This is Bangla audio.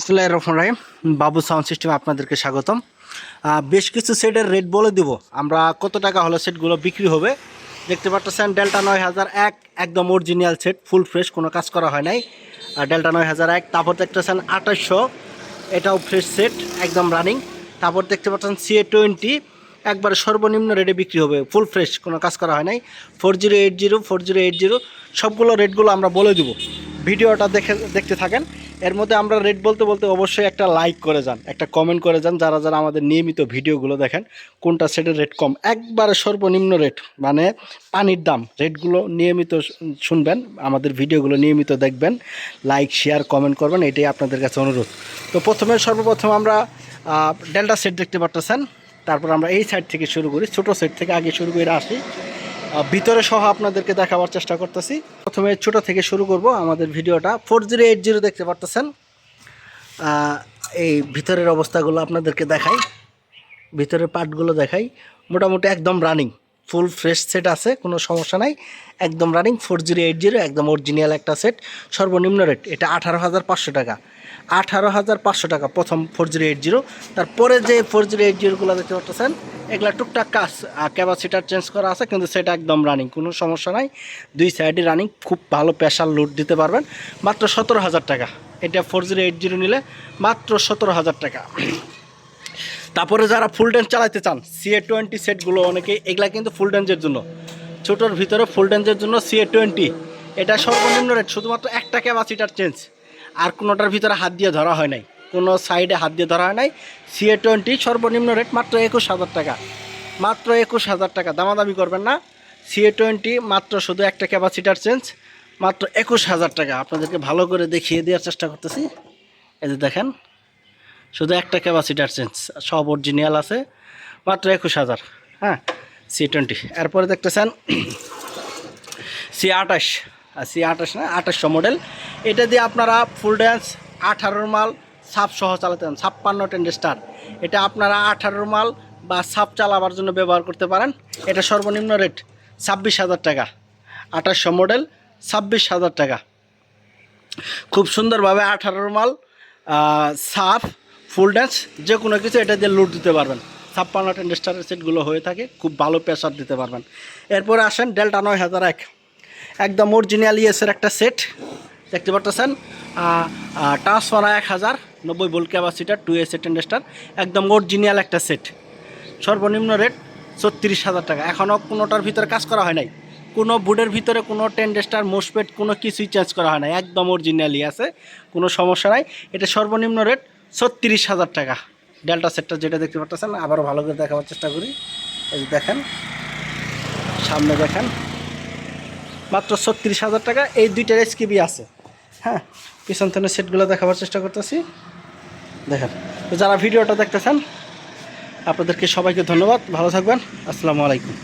ইসলাম রহমান রাহিম, বাবু সাউন্ড সিস্টেমে আপনাদেরকে স্বাগতম। বেশ কিছু সেটের রেট বলে দিব। আমরা কত টাকা হলে সেটগুলো বিক্রি হবে? দেখতে পাচ্ছেন ডেল্টা নয় হাজার এক, একদম অরিজিনাল সেট ফুল ফ্রেশ কোনো কাজ করা হয় নাই। ডেল্টা নয় হাজার এক, তারপর দেখতেছেন আঠাশশো এটাও ফ্রেশ সেট একদম রানিং তারপর দেখতে পাচ্ছেন সিএ টোয়েন্টি একবারে সর্বনিম্ন রেটে বিক্রি হবে ফুল ফ্রেশ কোনো কাজ করা হয় নাই। Four zero eight zero four zero eight zero সবগুলো রেটগুলো আমরা বলে দিব। ভিডিওটা দেখে, দেখতে থাকেন। এর মধ্যে আমরা রেট বলতে বলতে অবশ্যই একটা লাইক করে যান, একটা কমেন্ট করে যান, যারা যারা আমাদের নিয়মিত ভিডিওগুলো দেখেন, কোনটা সেটের রেট কম? একবারে সর্বনিম্ন রেট মানে পানির দাম। রেটগুলো নিয়মিত শুনবেন, আমাদের ভিডিওগুলো নিয়মিত দেখবেন লাইক শেয়ার কমেন্ট করবেন, এটাই আপনাদের কাছে অনুরোধ। তো প্রথমে, সর্বপ্রথম আমরা ডেল্টা সেট দেখতে পারতেছেন, তারপর আমরা এই সাইড থেকে শুরু করি, ছোটো সেট থেকে আগে শুরু করে আসি। ভিতরে সহ আপনাদেরকে দেখাবার চেষ্টা করতেছি। প্রথমে ছোট থেকে শুরু করব আমাদের ভিডিওটা। ফোর জিরো এইট জিরো দেখতে পারতেছেন। এই ভিতরের অবস্থাগুলো আপনাদেরকে দেখাই। ভিতরের পার্টগুলো দেখাই। মোটামুটি একদম রানিং। ফুল ফ্রেশ সেট আছে, কোনো সমস্যা নাই। একদম running four zero eight zero একদম অরিজিনাল একটা সেট। সর্বনিম্ন রেট এটা আঠারো হাজার পাঁচশো টাকা। আঠারো হাজার পাঁচশো টাকা, প্রথম ফোর জিরো এইট জিরো তারপরে যে ফোর জিরো এইট জিরোগুলো দেখতে পাচ্ছেন, এগুলো টুকটাক কাজ ক্যাপাসিটার চেঞ্জ করা আছে, কিন্তু সেটা একদম রানিং কোনো সমস্যা নাই। দুই সাইডে রানিং খুব ভালো প্রেশার লোড দিতে পারবেন। মাত্র সতেরো হাজার টাকা। এটা ফোর জিরো এইট জিরো নিলে মাত্র সতেরো হাজার টাকা। তারপরে যারা ফুল ডেন্স চালাতে চান সিএ টোয়েন্টি সেটগুলো অনেকে এগুলা কিন্তু ফুল ডেন্সের জন্য। ছোটোর ভিতরে ফুল ডেন্সের জন্য সিএ টোয়েন্টি এটা সর্বনিম্ন রেট শুধুমাত্র একটা ক্যাপাসিটার চেঞ্জ আর কোনোটার ভিতরে হাত দিয়ে ধরা হয় নাই। কোনো সাইডে হাত দিয়ে ধরা হয় নাই। সিএ টোয়েন্টি সর্বনিম্ন রেট মাত্র একুশ হাজার টাকা। মাত্র একুশ হাজার টাকা। দামাদামি করবেন না। সিএ টোয়েন্টি মাত্র শুধু একটা ক্যাপাসিটার চেঞ্জ মাত্র একুশ হাজার টাকা। আপনাদেরকে ভালো করে দেখিয়ে দেওয়ার চেষ্টা করতেছি। এই যে দেখেন শুধু একটা ক্যাপাসিটার চেঞ্জ সব অরিজিনাল আছে, মাত্র একুশ হাজার হ্যাঁ? সি টোয়েন্টি এরপরে দেখতেছেন সি আঠাশ। সি আঠাশ না, আঠাশশো মডেল এটা দিয়ে আপনারা ফুল ড্যান্স আঠারোর মাল সাপ সহ চালাতে পারেন, ছাপ্পান্ন টেন স্টার এটা আপনারা আঠারোর মাল বা সাপ চালাবার জন্য ব্যবহার করতে পারেন। এটা সর্বনিম্ন রেট ছাব্বিশ হাজার টাকা। আঠাশশো মডেল ছাব্বিশ হাজার টাকা। খুব সুন্দরভাবে আঠারোর মাল সাফ ফুল ড্যান্স যে কোনো কিছু এটা দিয়ে লুট দিতে পারবেন। ছাপ্পান্ন টেন স্টারের সেটগুলো হয়ে থাকে, খুব ভালো প্রেশার দিতে পারবেন। এরপরে আসেন ডেল্টা নয় হাজার এক। একদম অরিজিনাল ইয়েসের একটা সেট দেখতে পারতেছেন? ট্রান্সফার এক হাজার, নব্বই volt capacitor two S ten star একদম অরিজিনাল একটা সেট সর্বনিম্ন রেট ছত্রিশ হাজার টাকা। এখনও কোনোটার ভিতরে কাজ করা হয় নাই। কোনো বুডের ভিতরে কোনো টেন্ডেস্টার মোসপেট কোনো কিছুই চেঞ্জ করা হয় না একদম অরিজিনালি আছে কোনো সমস্যা নাই। এটা সর্বনিম্ন রেট ছত্রিশ হাজার টাকা। ডেল্টা সেটটা যেটা দেখতে পাচ্ছেন, আবারও ভালো করে দেখাবার চেষ্টা করি। এই দেখেন, সামনে দেখেন, মাত্র ছত্রিশ হাজার টাকা। এই দুইটার এসকিবি আছে। হ্যাঁ পিছন থেকে সেটগুলো দেখাবার চেষ্টা করতেছি। দেখেন যারা ভিডিওটা দেখতেছেন, আপনাদেরকে সবাইকে ধন্যবাদ। ভালো থাকবেন। আসসালামু আলাইকুম।